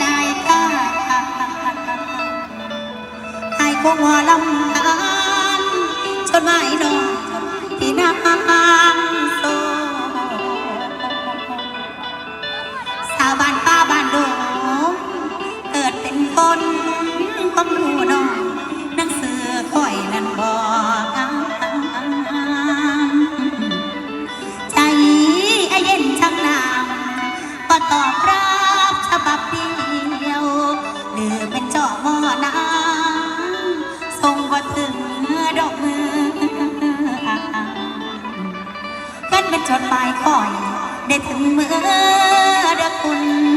หลายกาไอ้คงหัวลำทานจนไม่นอนที่นางโซสาวบ้านป้าบ้านโดงเกิดเป็นคนความรู้นองหนังสือค่อยนั้นบอกใจไอเย็นช่างนามก็ตอบ ชดปลายก่อย ได้ถึงเมื่อเด็คุณ